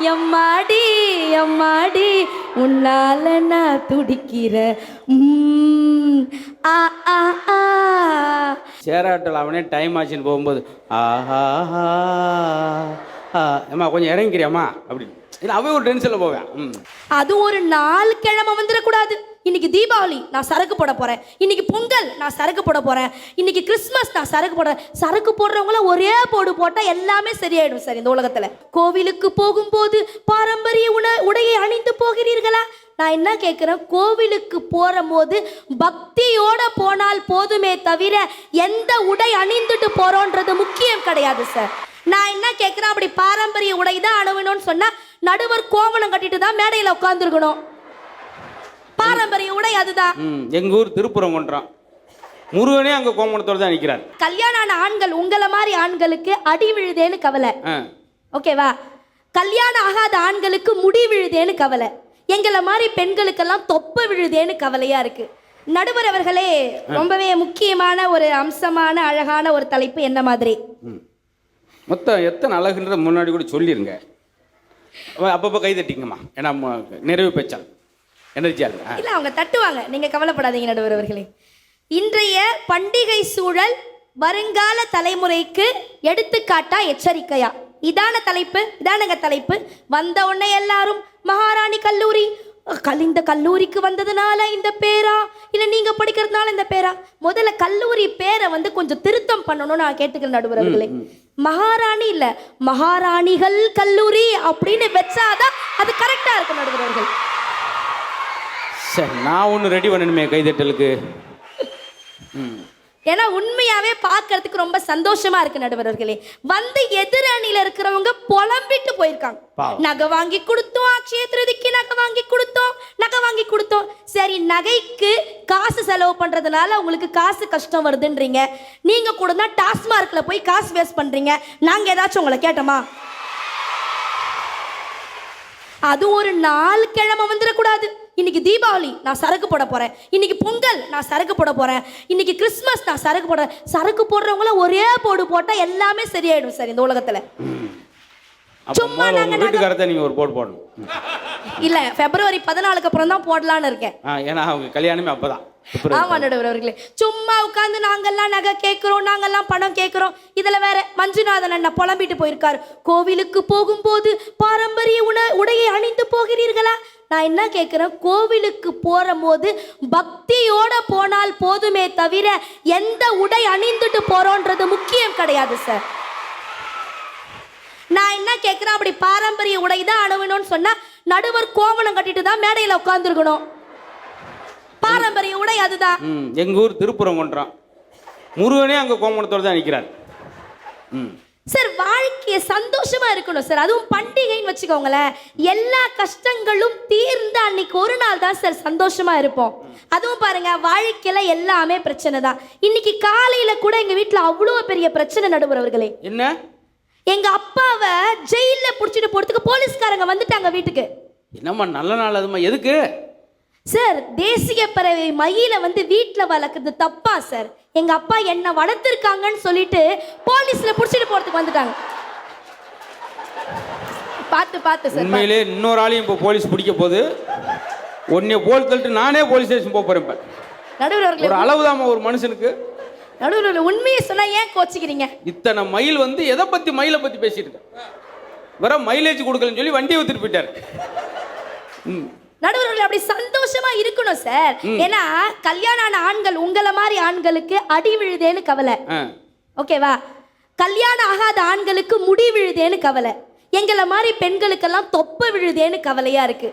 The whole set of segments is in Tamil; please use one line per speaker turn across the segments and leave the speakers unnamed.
எம்மாடி எம்மாடி உன்னால நான் துடிக்கிற. உம், ஆ ஆ ஆ.
சேராட்டில் அவனே டைம் ஆச்சுன்னு போகும்போது ஆஹா ஏம்மா கொஞ்சம் இறங்கிக்கிறியாம்மா? அப்படின்னு. இல்லை அவன் ஒரு டென்ஷனில் போவேன்.
அது ஒரு நாலு கிழமை வந்துடக்கூடாது. இன்னைக்கு தீபாவளி நான் சரக்கு போட போறேன். இன்னைக்கு பொங்கல் நான் சரக்கு போட போறேன். இன்னைக்கு கிறிஸ்மஸ் நான் சரக்கு போட சரக்கு போடுறவங்கள ஒரே போடு போட்டால் எல்லாமே சரியாயிடும் சார் இந்த உலகத்தில். கோவிலுக்கு போகும்போது பாரம்பரிய உண உடையை அணிந்து போகிறீர்களா? நான் என்ன கேட்குறேன் கோவிலுக்கு போற போது பக்தியோட போனால் போதுமே தவிர எந்த உடை அணிந்துட்டு போகிறோன்றது முக்கியம் கிடையாது சார். நான் என்ன கேட்குறேன் அப்படி பாரம்பரிய உடை தான் அணுவணும்னு சொன்னால் நடுவர் கோவணம் கட்டிட்டு தான் மேடையில் உட்காந்துருக்கணும் பாரம்பரிய உடை அதுதான்
ம் எங்கள் ஊர் திருப்புறம் கொண்டுறான் முருகனே அங்கே கோமணத்தோடு தான் நிற்கிறார்
கல்யாணம் ஆன ஆண்கள் உங்களை மாதிரி ஆண்களுக்கு அடி விழுதேன்னு கவலை. ஓகேவா கல்யாணம் ஆகாத ஆண்களுக்கு முடி விழுதேன்னு கவலை. எங்களை மாதிரி பெண்களுக்கெல்லாம் தொப்பை விழுதேன்னு கவலையா இருக்கு. நடுவர் அவர்களே ரொம்பவே முக்கியமான ஒரு அம்சமான அழகான ஒரு தலைப்பு என்ன மாதிரி?
மொத்தம் எத்தனை அழகுன்றத முன்னாடி கூட சொல்லிருங்க. அப்பப்போ கை தட்டிங்கம்மா. ஏன்னா நிறைவு பெற்றால். எனர்ஜியாக இருக்கு? ஆ
இல்ல அவங்க தட்டுவாங்க. நீங்க கவலைப்படாதீங்க நடுவர் அவர்களே. இன்றைய பண்டிகை சூழல் வருங்கால தலைமுறைக்கு எடுத்துக்காட்டா எச்சரிக்கையா? இதான தலைப்பு இதானங்க தலைப்பு. வந்த உடனே எல்லாரும் மகாராணி கல்லூரி அஹ், கல் இந்த கல்லூரிக்கு வந்ததுனால இந்த பேரா? இல்ல நீங்க படிக்கிறதுனால இந்த பேரா? முதல்ல கல்லூரி பேரை வந்து கொஞ்சம் திருத்தம் பண்ணணும்னு நான் கேட்டுக்கிறேன் நடுவர் அவர்களே. மகாராணி இல்ல மகாராணிகள் கல்லூரி அப்படின்னு வச்சாதான் அது கரெக்டா இருக்கும் நடுவர் அவர்கள்.
சரி நான் ஒன்று ரெடி பண்ணணுமே கைதட்டலுக்கு. ம்.
ஏன்னா உண்மையாவே பார்க்கறதுக்கு ரொம்ப சந்தோஷமா இருக்கு நடுவர்களே வந்து எதிரணியில இருக்கிறவங்க புலம்பிட்டு போயிருக்காங்க. நகை வாங்கி கொடுத்தோம் அக்ஷய திருதிக்கு நகை வாங்கி கொடுத்தோம் நகை வாங்கி கொடுத்தோம். சரி நகைக்கு காசு செலவு பண்றதுனால உங்களுக்கு காசு கஷ்டம் வருதுன்றீங்க. நீங்க கூட தான் டாஸ்மார்க்ல போய் காசு வேஸ்ட் பண்றீங்க. நாங்க ஏதாச்சும் உங்களை கேட்டோமா? அது ஒரு நாலு கிழமை வந்துடக்கூடாது. இன்னைக்கு தீபாவளி நான் சரக்கு போட போறேன். இன்னைக்கு பொங்கல் நான் சரக்கு போட போறேன். இன்னைக்கு கிறிஸ்மஸ் நான் சரக்கு போடுறேன் சரக்கு போடுறவங்கள ஒரே போடு போட்டா எல்லாமே சரியாயிடும் சார் இந்த உலகத்துல. சும்மா
முதல்ல
நாங்க
உங்கள் வீட்டுக்காரத்தை நீங்கள் ஒரு போட்டு போடணும். ம்.
இல்ல பிப்ரவரி பதினாலுக்கு அப்புறம் தான் போடலான்னு இருக்கேன்.
ஆ ஏன்னா அவங்க கல்யாணமே அப்போ தான்
ஆமா நடுவர் அவர்களே. சும்மா உட்காந்து நாங்கெல்லாம் நகை கேட்கிறோம் நாங்கெல்லாம் பணம் கேட்கிறோம். இதுல வேற மஞ்சுநாதன் அண்ணா புலம்பிட்டு போயிருக்காரு. கோவிலுக்கு போகும்போது பாரம்பரிய உண உடையை அணிந்து போகிறீர்களா? நான் என்ன கேட்குறேன் கோவிலுக்கு போற போது பக்தியோட போனால் போதுமே தவிர எந்த உடை அணிந்துட்டு போகிறோன்றது முக்கியம் கிடையாது சார். நான் என்ன கேட்குறேன் அப்படி பாரம்பரிய உடை தான் அணுகணும்னு சொன்னால் நடுவர் கோவணம் கட்டிட்டு தான் மேடையில் உட்காந்துருக்கணும் பாரம்பரிய உடை அதுதான்.
எங்கள் ஊர் திருப்புறம் கொண்டுறான் முருகனே அங்கே கோமணத்தோடு தான் நிற்கிறார் ம்.
சார் வாழ்க்கைய சந்தோஷமா இருக்கணும் சார் அதுவும் பண்டிகைன்னு வச்சுக்கோங்களேன். எல்லா கஷ்டங்களும் தீர்ந்து அன்னைக்கு ஒரு நாள் தான் சார் சந்தோஷமா இருப்போம். அதுவும் பாருங்க வாழ்க்கையில எல்லாமே பிரச்சனை தான். இன்னைக்கு காலையில கூட எங்க வீட்ல அவ்வளோ பெரிய பிரச்சனை நடுவுறவர்களே
என்ன?
எங்க அப்பாவை ஜெயில புடிச்சிட்டு போறதுக்கு போலீஸ்காரங்க வந்துட்டாங்க வீட்டுக்கு.
என்னம்மா நல்ல நாள் அதுமா எதுக்கு?
சார் தேசிய பறவை மயில வந்து வீட்ல வளர்க்குறது தப்பா சார். எங்க அப்பா என்ன வளர்த்துருக்காங்கன்னு சொல்லிட்டு போலீஸ்ல புடிச்சிட்டு போறதுக்கு வந்துட்டாங்க. பார்த்து பார்த்து சார்
உண்மையிலே இன்னொரு ஆளையும் இப்போ போலீஸ் பிடிக்க போகுது. உன்னைய போல் தள்ளிட்டு நானே போலீஸ் ஸ்டேஷன் போக போகிறேன்
நடுவர்
ஒரு அளவுதாம்மா ஒரு மனுஷனுக்கு.
நடுவர் உண்மையை சொன்னா ஏன் கோச்சிக்கிறீங்க?
இத்தனை மயில் வந்து எதை பற்றி மயிலை பற்றி பேசிட்டு இருக்க? வர மைலேஜ் கொடுக்கலன்னு சொல்லி வண்டியை வித்துட்டு போயிட்டாரு. ம்.
நடுவர்கள் அப்படி சந்தோஷமா இருக்கணும் சார். ஏன்னா கல்யாணம் ஆன ஆண்கள் உங்களை மாதிரி ஆண்களுக்கு அடி விழுதேன்னு கவலை. ஓகேவா கல்யாணம் ஆகாத ஆண்களுக்கு முடி விழுதேன்னு கவலை. எங்களை மாதிரி பெண்களுக்கெல்லாம் தொப்பை விழுதேன்னு கவலையா இருக்கு.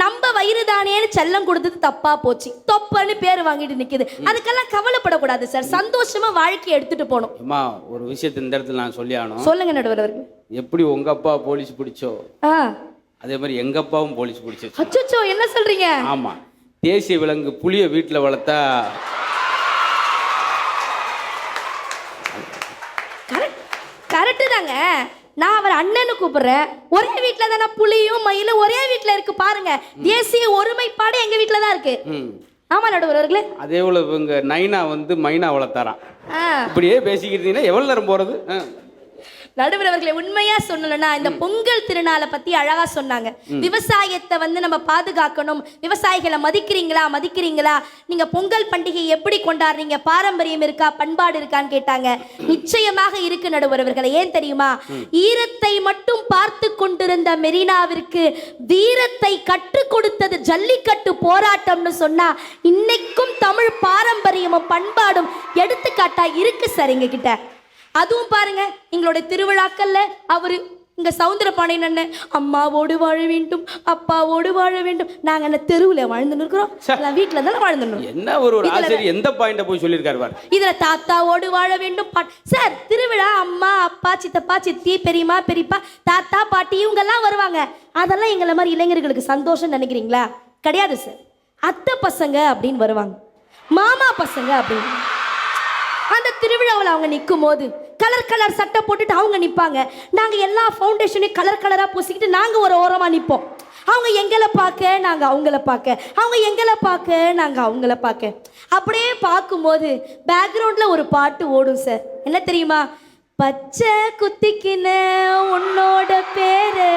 நம்ம வயிறு தானேன்னு செல்லம் கொடுத்தது தப்பா போச்சு. தொப்பன்னு பேர் வாங்கிட்டு நிக்குது. அதுக்கெல்லாம் கவலைப்படக்கூடாது சார். சந்தோஷமா வாழ்க்கையை எடுத்துட்டு போகணும்.
அம்மா ஒரு விஷயத்தை இந்த இடத்துல நான் சொல்லி ஆகணும்
சொல்லுங்க நடுவர்
எப்படி உங்கள் அப்பா போலீஸ் பிடிச்சோ அதே மாதிரி எங்கள் அப்பாவும் போலீஸ் பிடிச்சிச்சு
அச்சோ என்ன சொல்றீங்க?
ஆமாம் தேசிய விலங்கு புளியை வீட்டில் வளர்த்தா
கரெக்ட் தாங்க. நான் அவர் அண்ணன்னு கூப்பிடுறேன். ஒரே வீட்டில் தானே புலியும் மயிலும் ஒரே வீட்டில் இருக்கு பாருங்க. தேசிய ஒருமைப்பாடு எங்க வீட்டில் தான் இருக்கு.
ம்.
ஆமா நடுவர் அவர்களே.
அதே போல் இவங்க நைனா வந்து மைனா வளர்த்தாராம். இப்படியே பேசிக்கிட்டீங்கன்னா எவ்வளோ நேரம் போகிறது
நடுவர் அவர்களை உண்மையா சொல்லணும்னா இந்த பொங்கல் திருநாளை பத்தி அழகா சொன்னாங்க. விவசாயத்தை வந்து நம்ம பாதுகாக்கணும். விவசாயிகளை மதிக்கிறீங்களா மதிக்கிறீங்களா? நீங்க பொங்கல் பண்டிகை எப்படி கொண்டாடுறீங்க? பாரம்பரியம் இருக்கா பண்பாடு இருக்கான்னு கேட்டாங்க. நிச்சயமாக இருக்கு நடுவர் அவர்களை ஏன் தெரியுமா? ஈரத்தை மட்டும் பார்த்து கொண்டிருந்த மெரினாவிற்கு வீரத்தை கற்றுக் கொடுத்தது ஜல்லிக்கட்டு போராட்டம்னு சொன்னா இன்னைக்கும் தமிழ் பாரம்பரியமும் பண்பாடும் எடுத்துக்காட்டா இருக்கு சார் எங்க கிட்ட அதுவும் பாருங்க எங்களுடைய திருவிழாக்கள்ல அவரு இங்க சவுந்தரபாண்டியன் அண்ணன் அம்மாவோடு வாழ வேண்டும் அப்பாவோடு வாழ வேண்டும். நாங்க என்ன தெருவுல வாழ்ந்துன்னு இருக்கிறோம். இல்ல வீட்டுல தானே வாழ்ந்துன்னு
என்ன ஒரு ஒரு ஆசிரியர் எந்த பாயிண்ட போய் சொல்லியிருக்காரு
இதுல தாத்தாவோடு வாழ வேண்டும். சார் திருவிழா அம்மா அப்பா சித்தப்பா சித்தி பெரியம்மா பெரியப்பா தாத்தா பாட்டி இவங்க எல்லாம் வருவாங்க. அதெல்லாம் எங்களை மாதிரி இளைஞர்களுக்கு சந்தோஷம் நினைக்கிறீங்களா? கிடையாது சார். அத்தை பசங்க அப்படின்னு வருவாங்க. மாமா பசங்க அப்படின்னு. அந்த திருவிழாவில் அவங்க நிற்கும் போது கலர் கலர் சட்டை போட்டுட்டு அவங்க நிற்பாங்க நாங்கள் எல்லா ஃபவுண்டேஷனையும் கலர் கலராக பூசிக்கிட்டு நாங்கள் ஒரு ஓரமாக நிற்போம் அவங்க எங்களை பார்க்க நாங்கள் அவங்கள பார்க்க. அவங்க எங்களை பார்க்க நாங்கள் அவங்கள பார்க்க. அப்படியே பார்க்கும்போது பேக்ரவுண்டில் ஒரு பாட்டு ஓடும் சார் என்ன தெரியுமா? பச்சை குத்திக்கின உன்னோட பேரு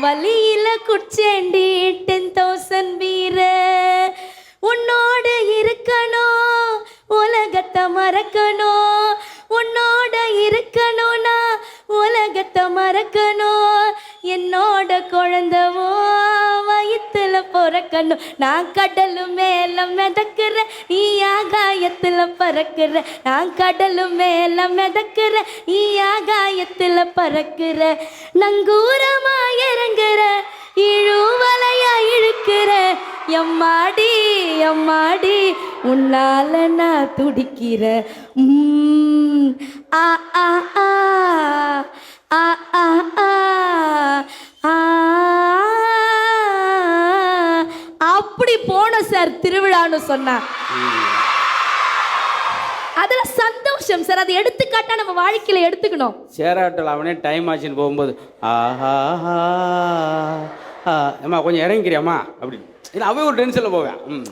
வழியில் குச்சேண்டி டென் தௌசண்ட் வீர கஷ்டத்தை மறக்கணும். என்னோட குழந்தவோ வயிற்றுல பிறக்கணும். நான் கடலு மேல மிதக்குற நீ ஆகாயத்துல பறக்குற நான் கடலு மேல மிதக்குற நீ ஆகாயத்துல பறக்குற நங்கூரமா இறங்குற இழுவலையா இழுக்கிற. எம்மாடி எம்மாடி உன்னால நான் துடிக்கிற ஆ ஆ திருவிழான்னு சொன்னா. அதுல சந்தோஷம் சார் அதை எடுத்துக்காட்டா நம்ம வாழ்க்கையில எடுத்துக்கணும்.
சேராட்டல் அவனே டைம் ஆச்சுன்னு போகும்போது ஆஹா ஆ கொஞ்சம் இறங்கிக்கிறியாமா அப்படின்னு. இல்லை அவன் ஒரு டென்ஷனில் போவேன். ம்.